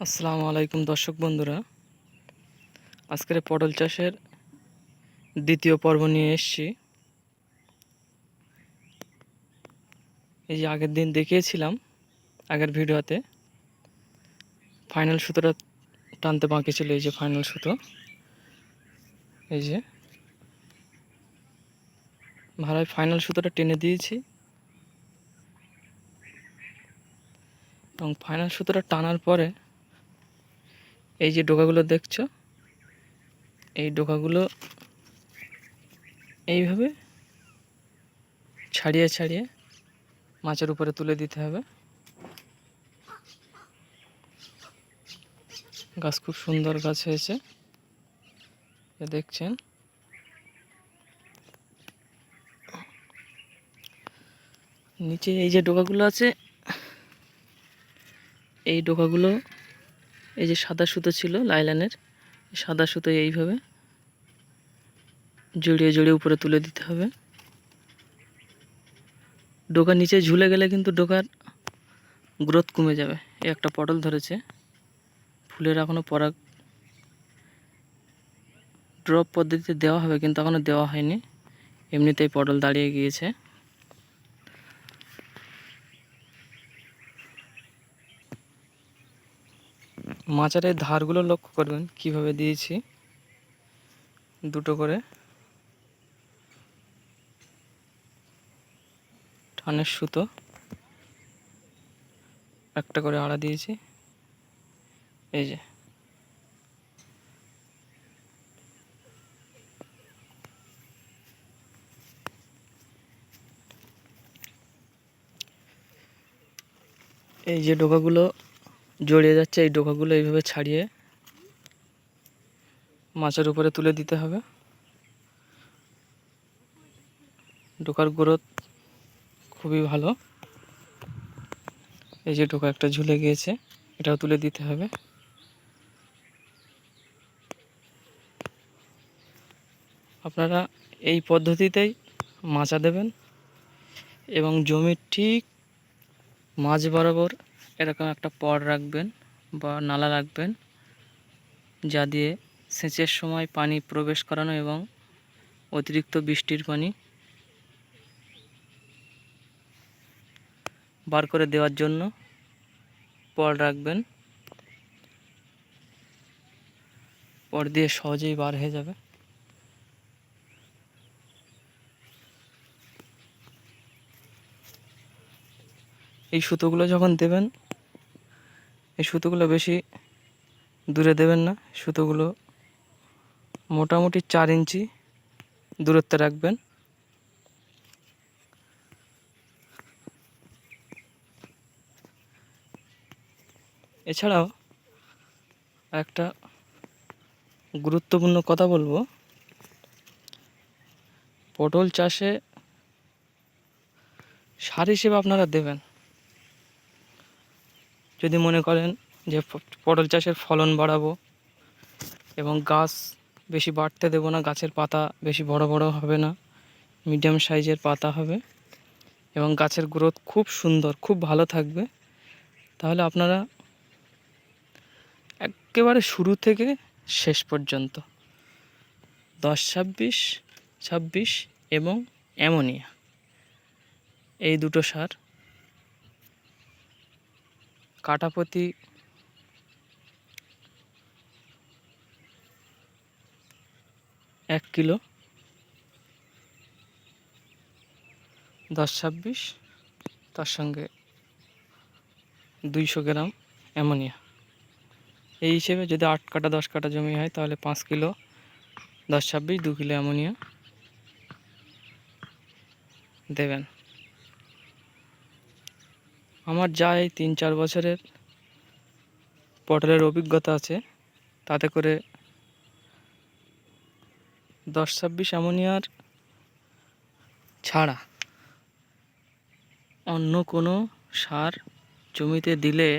আসসালামু আলাইকুম দর্শক বন্ধুরা। আজকের পটল চাষের দ্বিতীয় পর্ব নিয়ে এসেছি। এই যে আগের দিন দেখিয়েছিলাম, আগের ভিডিওতে। ফাইনাল সুতোটা টানতে বাকি ছিল, এই যে ফাইনাল সুতো। এই যে। ভাড়ায় ফাইনাল সুতোটা টেনে দিয়েছি। এবং ফাইনাল সুতোটা টানার পরে এই যে ডোকাগুলো দেখছ, এই ডোকাগুলো এইভাবে ছাড়িয়ে ছাড়িয়ে মাছের উপরে তুলে দিতে হবে। গাছ খুব সুন্দর গাছ হয়েছে দেখছেন। নিচে এই যে ডোকাগুলো আছে, এই ডোকাগুলো এই যে সাদা সুতো ছিল লাইলানের সাদা সুতো এইভাবে জড়িয়ে জড়িয়ে উপরে তুলে দিতে হবে। ডোকার নিচে ঝুলে গেলে কিন্তু ডোকার গ্রোথ কমে যাবে। এই একটা পটল ধরেছে, ফুলের এখনও পরাগ ড্রপ পদ্ধতিতে দেওয়া হবে কিন্তু এখনও দেওয়া হয়নি। এমনিতেই পটল দাঁড়িয়ে গিয়েছে। মাচার এই ধারগুলো লক্ষ্য করবেন, কীভাবে দিয়েছি। দুটো করে। টানের সুতো। একটা করে আড়া দিয়েছি। এই যে। এই যে ডোকাগুলো জড়িয়ে যাচ্ছে এই ডোকাগুলো এইভাবে ছাড়িয়ে মাছের উপরে তুলে দিতে হবে। ডোকার গ্রোথ খুবই ভালো। এই যে ডোকা একটা ঝুলে গিয়েছে, এটাও তুলে দিতে হবে। আপনারা এই পদ্ধতিতেই মাচা দেবেন এবং জমির ঠিক মাঝ বরাবর এরকম একটা পর রাখবেন বা নালা রাখবেন যা দিয়ে সেচের সময় পানি প্রবেশ করানো এবং অতিরিক্ত বৃষ্টির পানি বার করে দেওয়ার জন্য পর রাখবেন। পর দিয়ে সহজেই বার হয়ে যাবে। এই সুতোগুলো যখন দেবেন এই সুতোগুলো বেশি দূরে দেবেন না। সুতোগুলো মোটামুটি চার ইঞ্চি দূরত্বে রাখবেন। এছাড়াও একটা গুরুত্বপূর্ণ কথা বলব। পটল চাষে সার হিসেবে আপনারা দেবেন। যদি মনে করেন যে পটল চাষের ফলন বাড়াবো এবং গাছ বেশি বাড়তে দেবো না, গাছের পাতা বেশি বড় বড় হবে না, মিডিয়াম সাইজের পাতা হবে এবং গাছের গ্রোথ খুব সুন্দর, খুব ভালো থাকবে, তাহলে আপনারা একেবারে শুরু থেকে শেষ পর্যন্ত দশ ছাব্বিশ ছাব্বিশ এবং অ্যামোনিয়া, এই দুটো সার কাটাপতি এক কিলো, দশ ছাব্বিশ, তার সঙ্গে দুইশো গ্রাম অ্যামোনিয়া। এই হিসেবে যদি আট কাটা দশ কাটা জমি হয়, তাহলে পাঁচ কিলো, দশ ছাব্বিশ, দু কিলো অ্যামোনিয়া দেবেন। আমার যা এই তিন চার বছরের পটলের অভিজ্ঞতা আছে। তাতে করে দশ ছাব্বিশ অ্যামোনিয়ার ছাড়া অন্য কোনো সার জমিতে দিলে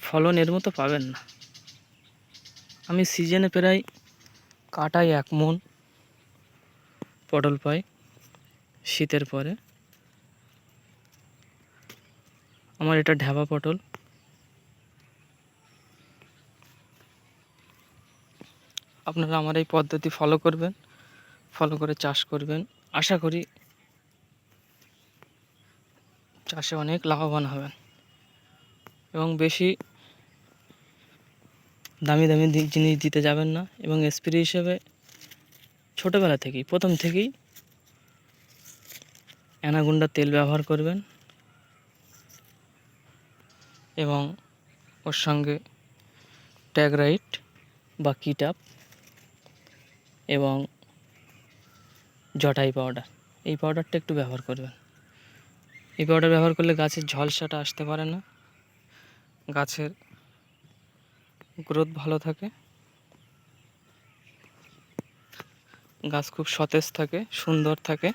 ফলন এর মতো পাবেন না। আমি সিজনে প্রায় কাটাই এক মন পটল পাই শীতের পরে। আমার এটা ঢাবা পটল। আপনারা আমার এই পদ্ধতি ফলো করবেন ফলো করে চাষ করবেন। আশা করি চাষে অনেক লাভবান হবেন। এবং বেশি দামি দামি জিনিস দিতে যাবেন না। এবং স্প্রে হিসেবে ছোটোবেলা থেকেই, প্রথম থেকেই অ্যানাগুন্ডার তেল ব্যবহার করবেন। এবং ওর সঙ্গে ট্যাগরাইট বা কিটাপ এবং জটাই পাউডার এই পাউডারটা একটু ব্যবহার করবেন। এই পাউডার ব্যবহার করলে গাছের ঝলসাটা আসতে পারে না। গাছের গ্রোথ ভালো থাকে। গাছ খুব সতেজ থাকে, সুন্দর থাকে।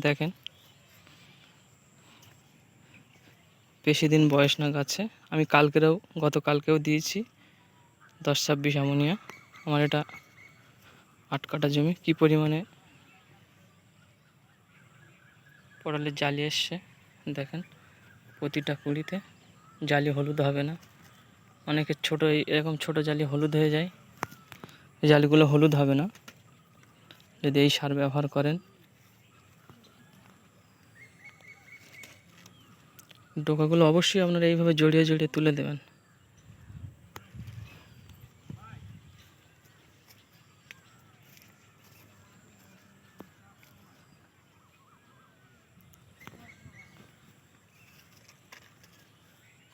দেখেন। বেশি দিন বয়স না গাছে আমি কালকেরও, গতকালকেও দিয়েছি দশ ছাব্বিশ অ্যামোনিয়া। আমার এটা আট কাটা জমি। কী পরিমাণে পড়ালে জালি এসছে, দেখেন। প্রতিটা কুড়িতে জালি হলুদ হবে না। অনেকের ছোটো, এরকম ছোট জালি হলুদ হয়ে যায়। জালিগুলো হলুদ হবে না। যদি এই সার ব্যবহার করেন ডোকাগুলো অবশ্যই আপনারা এইভাবে জড়িয়ে জড়িয়ে তুলে দেবেন।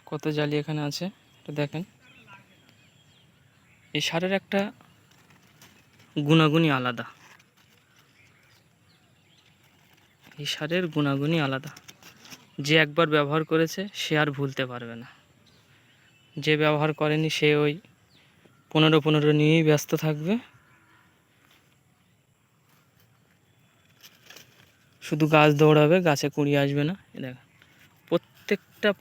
কত জালি এখানে আছে, এটা দেখেন। এই সারের একটা গুণাগুণই আলাদা। এই সারের গুণাগুণই আলাদা। যে একবার ব্যবহার করেছে, সে আর ভুলতে পারবে না। যে ব্যবহার করেনি, সে ওই পনেরো পনেরো নিয়েই ব্যস্ত থাকবে। শুধু গাছ দৌড়াবে, গাছে কুড়িয়ে আসবে না। এ দেখেন প্রত্যেকটা